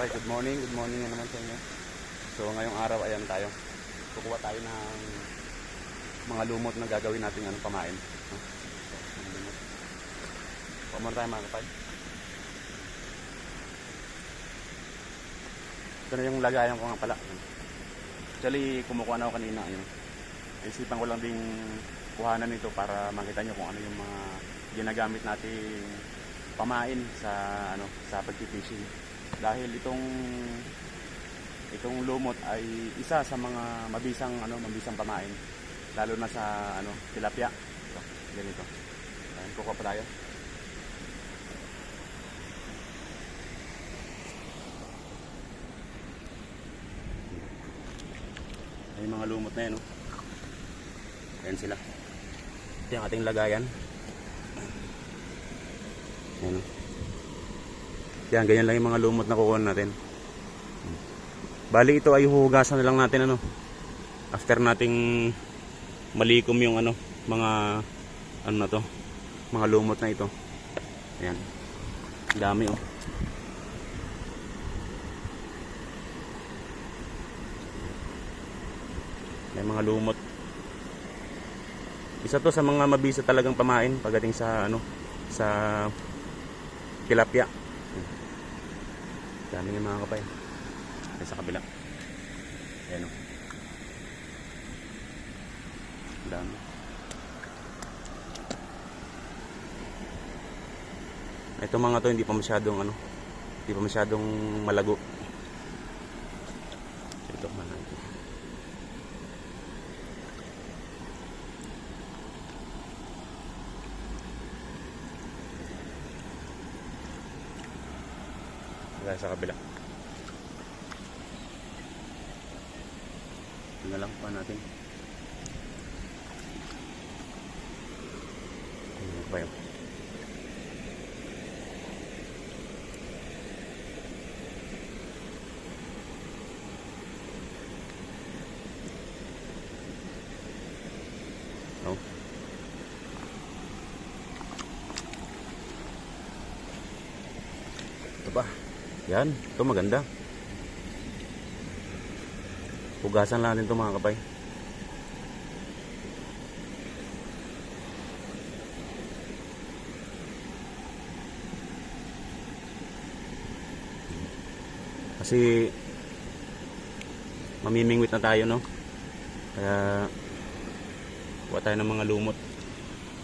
kapay, good morning, good morning na naman sa inyo. So ngayong araw ayan tayo. Kukuha tayo ng mga lumot na gagawin natin ano, pamain. Kuha tayo mga kapay. Ito na yung lagayan ko nga pala. Actually, kumukuha na ako kanina. Yun. Isipan ko lang ding kuhanan nito para makita nyo kung ano yung mga ginagamit nating pamain sa ano sa pagpipishing dahil itong itong lumot ay isa sa mga mabisang ano mabisang pamain. Lalo na sa ano tilapia. Ito ganito. Ayun kukuha pa tayo. Ay mga lumot na yan oh. ayan sila. Ito yung ating lagayan. Ayan oh. Yan, ganyan lang yung mga lumot na kukuha natin. Bali ito ay huhugasan na lang natin ano. After nating malikom yung ano, mga ano na to, mga lumot na ito. Ayan. Dami oh. May mga lumot. Isa to sa mga mabisa talagang pamain pagdating sa ano, sa tilapia. Dami ng mga kapay. Ay, sa kabila. Ayan o. Ang Dami. Ito mga to hindi pa masyadong ano, hindi pa masyadong malago. Ito man Kaya sa kabila. Ito na lang pa natin. Ano ba yun? Oh. Ito ba? Yan, ito maganda. Hugasan lang natin ito mga kapay. Kasi mamimingwit na tayo no. Kaya kuha tayo ng mga lumot.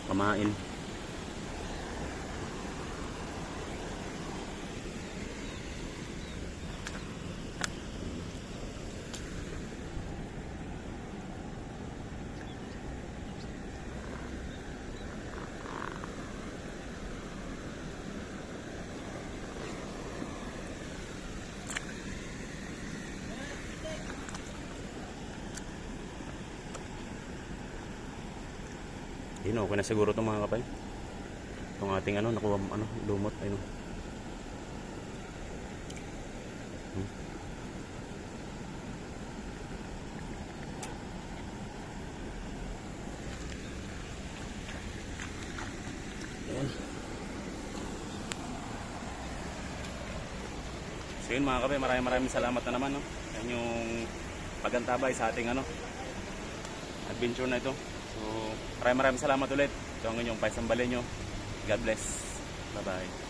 Pamain. Yun, okay na siguro itong mga kapay. Itong ating ano, nakuha ano, lumot. Ayun. Hmm. Ayan. So yun mga kapay, maraming maraming salamat na naman no, sa inyong pagantabay sa ating ano, adventure na ito. So, maraming maraming salamat ulit. Ito ang inyong Paisang Balenyo. God bless. Bye-bye.